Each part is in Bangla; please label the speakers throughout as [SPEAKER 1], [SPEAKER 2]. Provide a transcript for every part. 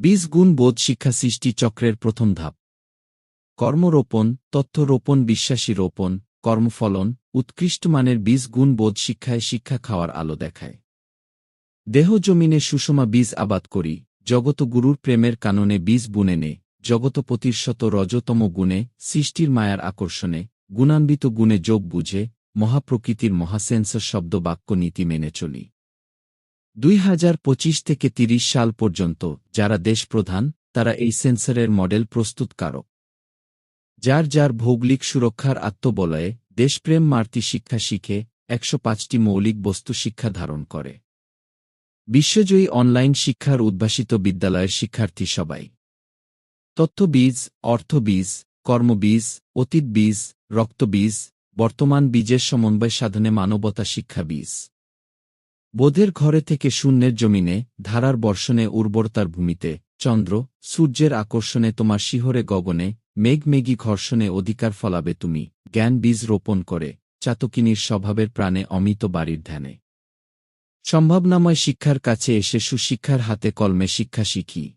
[SPEAKER 1] বীজ গুণ বোধ শিক্ষা সৃষ্টি চক্রের প্রথম ধাপ। কর্মরোপণ তথ্য রোপণ বিশ্বাসী রোপণ, কর্মফলন, উৎকৃষ্ট মানের বীজ গুণ বোধ শিক্ষায় শিক্ষা খাওয়ার আলো দেখায়। দেহ জমিনে সুষমা বীজ আবাদ করি জগত গুরুর প্রেমের কাননে বীজ বুনে নে জগত প্রতিশত রজতম গুণে, সৃষ্টির মায়ার আকর্ষণে, গুণান্বিত গুণে যোগ বুঝে, মহাপ্রকৃতির মহাসেন্সর শব্দ বাক্য নীতি মেনে চলি। দুই হাজার পঁচিশ থেকে তিরিশ সাল পর্যন্ত যারা দেশপ্রধান তারা এই সেন্সরের মডেল প্রস্তুতকারক। যার যার ভৌগোলিক সুরক্ষার আত্মবলয়ে দেশপ্রেম মার্তি শিক্ষা শিখে একশো পাঁচটি মৌলিক বস্তু শিক্ষা ধারণ করে। বিশ্বজয়ী অনলাইন শিক্ষার উদ্ভাসিত বিদ্যালয়ের শিক্ষার্থী সবাই। তথ্যবীজ, অর্থবীজ, কর্মবীজ অতীত বীজ রক্তবীজ, বর্তমান বীজের সমন্বয় সাধনে মানবতা শিক্ষা বীজ। বোধের ঘরে থেকে শূন্যের জমিনে, ধারার বর্ষণে উর্বরতার ভূমিতে, চন্দ্র, সূর্যের আকর্ষণে তোমার শিহরে গগনে, মেঘমেঘী ঘর্ষণে অধিকার ফলাবে তুমি, জ্ঞান বীজ রোপণ করে, চাতকিনীর স্বভাবের প্রাণে অমিত বাড়ির ধ্যানে। সম্ভাবনাময় শিক্ষার কাছে এসে সুশিক্ষার হাতে কলমে শিক্ষা শিখি।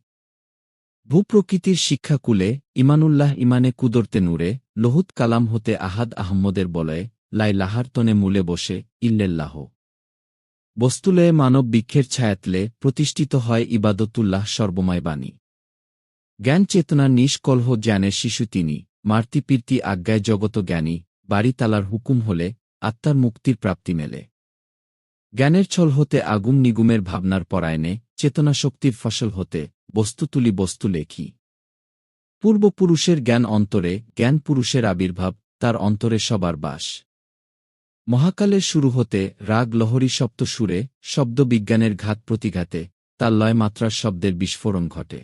[SPEAKER 1] ভূপ্রকৃতির শিক্ষাকুলে ইমানুল্লাহ ইমানে কুদরতে নূরে, লোহুত কালাম হতে আহাদ আহম্মদের বলয়ে, লাই লাহার তনে মূলে বসে, ইল্লেল্লাহ। বস্তুলয়ে মানব বৃক্ষের ছায়াতলে প্রতিষ্ঠিত হয় ইবাদতুল্লাহ সর্বময় বাণী। জ্ঞান চেতনা নিষ্কলহ জ্ঞানের শিশু তিনি মার্তিপীর্তি আজ্ঞায় জগত জ্ঞানী, বাড়ি তালার হুকুম হলে আত্মার মুক্তির প্রাপ্তি মেলে। জ্ঞানের ছল হতে আগুম নিগুমের ভাবনার পরায়ণে চেতনা শক্তির ফসল হতে বস্তু তুলি বস্তু লেখি। পূর্বপুরুষের জ্ঞান অন্তরে, জ্ঞান পুরুষের আবির্ভাব, তার অন্তরে সবার বাস। মহাকালের শুরু হতে রাগ লহরী সপ্ত সুরে শব্দবিজ্ঞানের ঘাত প্রতিঘাতে তার লয়মাত্রার শব্দের বিস্ফোরণ ঘটে।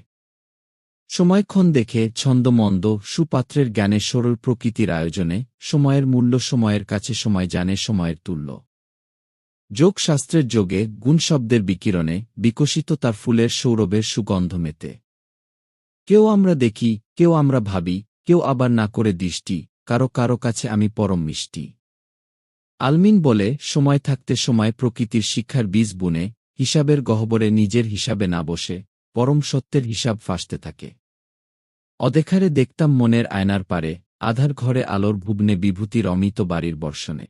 [SPEAKER 1] সময়ক্ষণ দেখে ছন্দমন্দ, সুপাত্রের জ্ঞানে সরল প্রকৃতির আয়োজনে সময়ের মূল্য সময়ের কাছে সময় জানে সময়ের তুল্য। যোগশাস্ত্রের যোগে গুণশব্দের বিকিরণে বিকশিত তার ফুলের সৌরভের সুগন্ধ মেতে। কেউ আমরা দেখি, কেউ আমরা ভাবি, কেউ আবার না করে দৃষ্টি, কারও কারও কাছে আমি পরম মিষ্টি। আলমিন বলে, সময় থাকতে সময় প্রকৃতির শিক্ষার বীজ বুনে, হিসাবের গহ্বরে নিজের হিসাবে না বসে, পরম সত্যের হিসাব ফাঁসতে থাকে। অদেখারে দেখতাম মনের আয়নার পারে, আধার ঘরে আলোর ভুবনে বিভূতির অমিত বাড়ির বর্ষণে।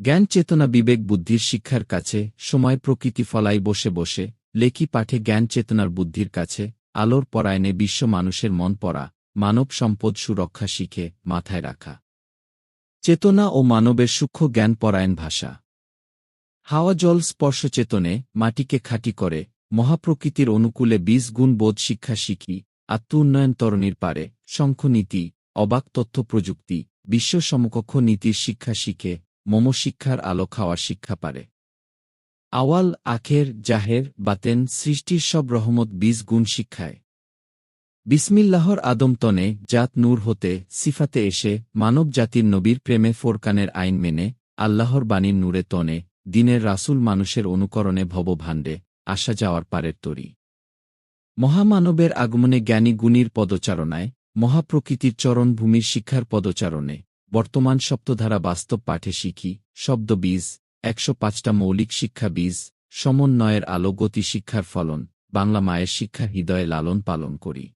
[SPEAKER 1] জ্ঞান চেতনা বিবেক বুদ্ধির শিক্ষার কাছে, সময় প্রকৃতি ফলাই বসে বসে, লেখি পাঠে জ্ঞান চেতনার বুদ্ধির কাছে, আলোর পরায়ণে বিশ্ব মানুষের মন পড়া, মানব সম্পদ সুরক্ষা শিখে, মাথায় রাখা। চেতনা ও মানবের সূক্ষ্ম জ্ঞান পরায়ণ ভাষা। হাওয়া জল স্পর্শ চেতনে মাটিকে খাঁটি করে, মহাপ্রকৃতির অনুকূলে বীজ গুণ বোধ শিক্ষা শিখি আত্ম উন্নয়ন তরণীর পারে শঙ্খনীতি অবাক তথ্য প্রযুক্তি, বিশ্ব সমকক্ষ নীতির শিক্ষা শিখে, মম শিক্ষার আলো খাওয়ার শিক্ষা পারে। আওয়াল, আখের, জাহের, বাতেন সৃষ্টির সব রহমত বীজ গুণ শিক্ষায়। বিসমিল্লাহর আদমতনে জাত নূর হতে সিফাতে এসে মানব জাতির নবীর প্রেমে ফোরকানের আইন মেনে আল্লাহর বাণীর নূরে তনে দিনের রাসুল মানুষের অনুকরণে ভবভাণ্ডে আসা যাওয়ার পারের তরি। মহামানবের আগমনে জ্ঞানী গুণীর পদচারণায় মহাপ্রকৃতির চরণভূমির শিক্ষার পদচারণে বর্তমান সপ্তধারা বাস্তব পাঠে শিখি শব্দ বীজ, একশো পাঁচটা মৌলিক শিক্ষা বীজ, সমন্বয়ের আলো গতি শিক্ষার ফলন, বাংলা মায়ের শিক্ষা হৃদয়ে লালন পালন করি।